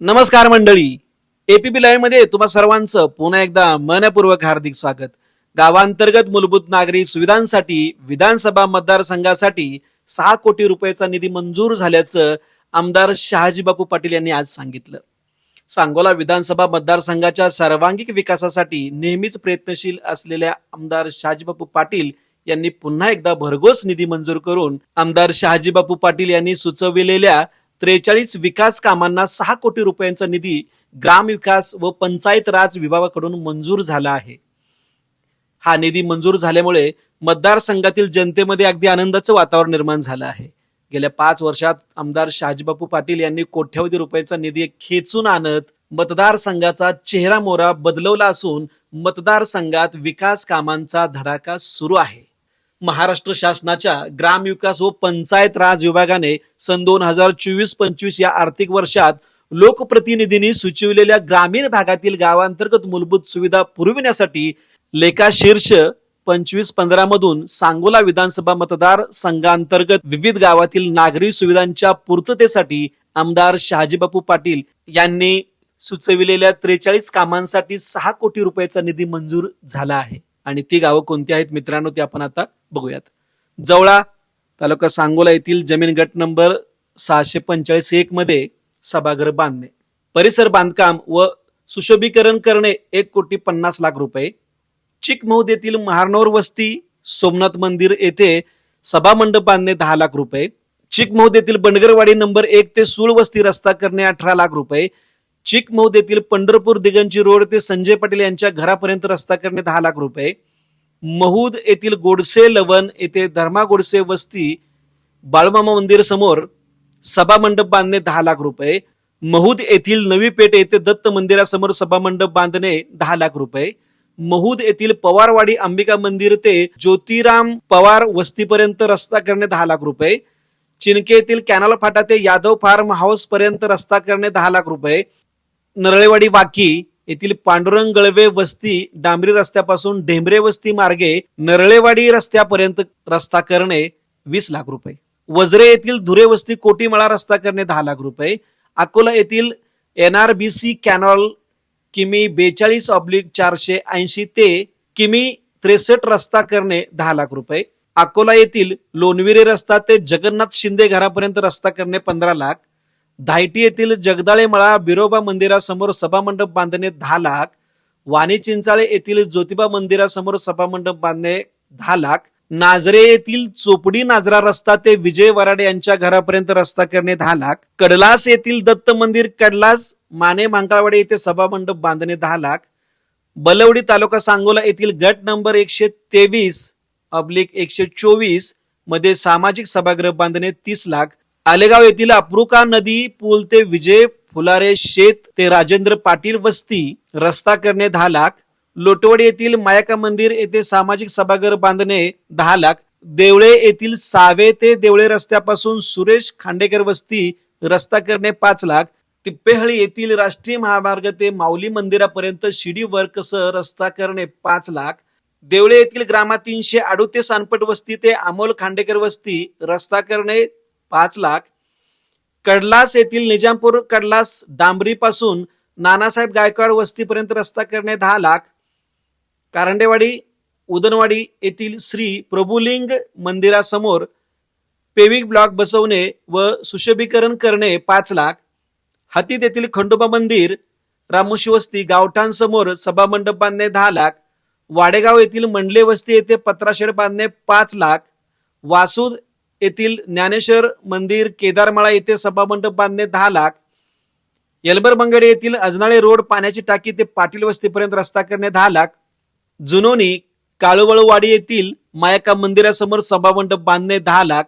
नमस्कार मंडळी. एपीपी लाईव्हमध्ये तुम्हा सर्वांचं पुन्हा एकदा मनपूर्वक हार्दिक स्वागत. गावांतर्गत मूलभूत नागरी सुविधांसाठी विधानसभा मतदारसंघासाठी सहा कोटी रुपयाचा निधी मंजूर झाल्याचं आमदार शहाजी बापू पाटील यांनी आज सांगितलं. सांगोला विधानसभा मतदारसंघाच्या सर्वांगीण विकासासाठी नेहमीच प्रयत्नशील असलेल्या आमदार शहाजीबापू पाटील यांनी पुन्हा एकदा भरघोस निधी मंजूर करून आमदार शहाजीबापू पाटील यांनी सुचविलेल्या त्रेचाळीस विकास कामांना सहा कोटी रुपयांचा निधी ग्रामविकास व पंचायत राज विभागाकडून मंजूर झाला आहे. हा निधी मंजूर झाल्यामुळे मतदारसंघातील जनतेमध्ये अगदी आनंदाचं वातावरण निर्माण झालं आहे. गेल्या पाच वर्षात आमदार शहाजीबापू पाटील यांनी कोट्यवधी रुपयाचा निधी खेचून आणत मतदारसंघाचा चेहरा मोहरा बदलवला असून मतदारसंघात विकास कामांचा धडाका सुरू आहे. महाराष्ट्र शासनाच्या ग्रामविकास व पंचायत राज विभागाने सन दोन हजार चोवीस पंचवीस या आर्थिक वर्षात लोकप्रतिनिधींनी सुचविलेल्या ग्रामीण भागातील गावांतर्गत मूलभूत सुविधा पुरविण्यासाठी लेखा शीर्ष पंचवीस पंधरा मधून सांगोला विधानसभा मतदार संघांतर्गत विविध गावातील नागरी सुविधांच्या पूर्ततेसाठी आमदार शहाजीबापू पाटील यांनी सुचविलेल्या त्रेचाळीस कामांसाठी सहा कोटी रुपयाचा निधी मंजूर झाला आहे. आणि ती गावं कोणती आहेत मित्रांनो ते आपण आता बघूयात. जवळा तालुका सांगोला येथील जमीन गट नंबर सहाशे पंचेचाळीस एक मध्ये सभागृह बांधणे. परिसर बांधकाम व सुशोभीकरण करणे एक कोटी पन्नास लाख रुपये. चिकमौद येथील महारनोर वस्ती सोमनाथ मंदिर येथे सभा मंडप बांधणे दहा लाख रुपये. चिकमौद येथील बंडगरवाडी नंबर एक ते सूळ वस्ती रस्ता करणे अठरा लाख रुपये. चिकमौद येथील पंढरपूर दिगंजी रोड ते संजय पाटील यांच्या घरापर्यंत रस्ता करणे दहा लाख रुपये. महूद येथील गोडसे लवण येथे धर्मा गोडसे वस्ती बाळमामा मंदिर समोर सभा मंडप बांधणे दहा लाख रुपये. महूद येथील नवी पेठ येथे दत्त मंदिरासमोर सभा मंडप बांधणे दहा लाख रुपये. महूद येथील पवारवाडी अंबिका मंदिर ते ज्योतिराम पवार वस्तीपर्यंत रस्ता करणे दहा लाख रुपये. चिनके येथील कॅनल फाटा ते यादव फार्म हाऊस पर्यंत रस्ता करणे दहा लाख रुपये. नरळेवाडी वाकी येथील पांडुरंग गळवे वस्ती डांबरी रस्त्यापासून ढेंबरे वस्ती मार्गे नरळेवाडी रस्त्यापर्यंत रस्ता करणे वीस लाख रुपये. वजरे येथील धुरे वस्ती कोटीमळा रस्ता करणे दहा लाख रुपये. अकोला येथील एनआरबीसी कॅनॉल किमी बेचाळीस ऑब्लिक चारशे ऐंशी ते किमी त्रेसष्ट रस्ता करणे दहा लाख रुपये. अकोला येथील लोणविरे रस्ता ते जगन्नाथ शिंदे घरापर्यंत रस्ता करणे पंधरा लाख. धायटी येथील जगदाळे मळा बिरोबा मंदिरासमोर सभामंडप बांधणे दहा लाख. वाणी चिंचाळे येथील ज्योतिबा मंदिरासमोर सभामंडप बांधणे दहा लाख. नाजरे येथील चोपडी नाजरा रस्ता ते विजय वराडे यांच्या घरापर्यंत रस्ता करणे दहा लाख. कडलास येथील दत्त मंदिर कडलास माने मांकाळवाडी येथे सभामंडप बांधणे दहा लाख. बलवडी तालुका सांगोला येथील गट नंबर एकशे तेवीस अब्लिक एकशे चोवीसमध्ये सामाजिक सभागृह बांधणे तीस लाख. आलेगाव येथील अप्रुका नदी पूल ते विजय फुलारे शेत ते राजेंद्र पाटील वस्ती रस्ता करणे दहा लाख. लोटवडी येथील मायका मंदिर येथे सामाजिक सभागृह बांधणे दहा लाख. देवळे येथील सावे ते देवळे रस्त्यापासून सुरेश खांडेकर वस्ती रस्ता करणे पाच लाख. तिप्पेहळी येथील राष्ट्रीय महामार्ग ते माऊली मंदिरापर्यंत शिडी वर्कसह रस्ता करणे पाच लाख. देवळे येथील ग्रामा तीनशे अडुते सानपट वस्ती ते अमोल खांडेकर वस्ती रस्ता करणे पाच लाख. कडलास येथील निजामपूर कडलास डांबरी पासून नानासाहेब गायकवाड वस्तीपर्यंत रस्ता करणे दहा लाख. कारंडेवाडी उदनवाडी येथील श्री प्रभुलिंग मंदिरासमोर पेविक ब्लॉक बसवणे व सुशोभीकरण करणे पाच लाख. हतीत येथील खंडोबा मंदिर रामोशी वस्ती गावठाणसमोर सभामंडप बांधणे दहा लाख. वाडेगाव येथील मंडले वस्ती येथे पत्राशेड बांधणे पाच लाख. वासूद येथील ज्ञानेश्वर मंदिर केदारमाळा येथे सभामंडप बांधणे दहा लाख. यलबर बंगडे येथील अजनाळे रोड पाण्याची टाकी ते पाटील वस्तीपर्यंत रस्ता करणे दहा लाख. जुनोनी काळूवळवाडी येथील मायका मंदिरासमोर सभामंडप बांधणे दहा लाख.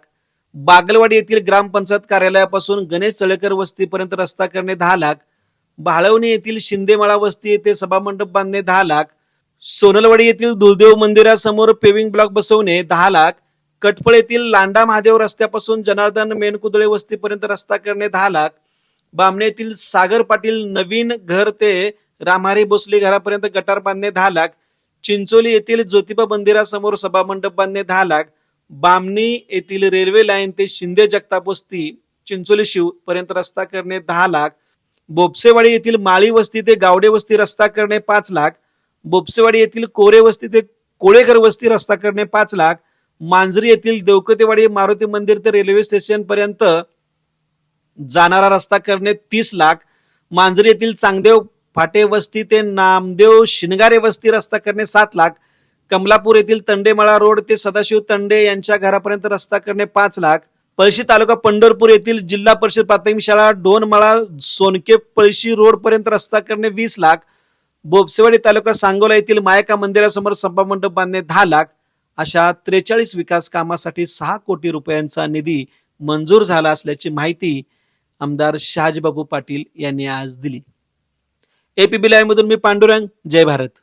बागलवाडी येथील ग्रामपंचायत कार्यालयापासून गणेश चळेकर वस्तीपर्यंत रस्ता करणे दहा लाख. भाळवणी येथील शिंदेमाळा वस्ती येथे सभामंडप बांधणे दहा लाख. सोनलवाडी येथील दुलदेव मंदिरासमोर पेविंग ब्लॉक बसवणे दहा लाख. कटपळ येथील लांडा महादेव रस्त्यापासून जनार्दन मेनकुदळे वस्तीपर्यंत रस्ता करणे दहा लाख. बामणे येथील सागर पाटील नवीन घर ते रामहारी भोसले घरापर्यंत गटार बांधणे दहा लाख. चिंचोली येथील ज्योतिबा मंदिरासमोर सभामंडप बांधणे दहा लाख. बामणी येथील रेल्वे लाईन ते शिंदे जगताप वस्ती चिंचोली शिव पर्यंत रस्ता करणे दहा लाख. बोपसेवाडी येथील माळी वस्ती ते गावडे वस्ती रस्ता करणे पाच लाख. बोपसेवाडी येथील कोरे वस्ती ते कोळेकर वस्ती रस्ता करणे पाच लाख. मांजरी येथील देवकतेवाडी मारुती मंदिर ते रेल्वे स्टेशन पर्यंत जाणारा रस्ता करणे तीस लाख. मांजरी येथील चांगदेव फाटे वस्ती ते नामदेव शिनगारे वस्ती रस्ता करणे सात लाख. कमलापूर येथील तंडेमळा रोड ते सदाशिव तंडे यांच्या घरापर्यंत रस्ता करणे पाच लाख. पळशी तालुका पंढरपूर येथील जिल्हा परिषद प्राथमिक शाळा डोनमळा सोनके पळशी रोड पर्यंत रस्ता करणे वीस लाख. बोपसेवाडी तालुका सांगोला येथील मायका मंदिरासमोर सभामंडप बांधणे दहा लाख. अशा त्रेचाळीस विकास कामासाठी सहा कोटी रुपयांचा निधी मंजूर झाला असल्याची माहिती आमदार शहाजीबाबू पाटील यांनी आज दिली. एपीबी लाईव्ह मधून मी पांडुरंग. जय भारत.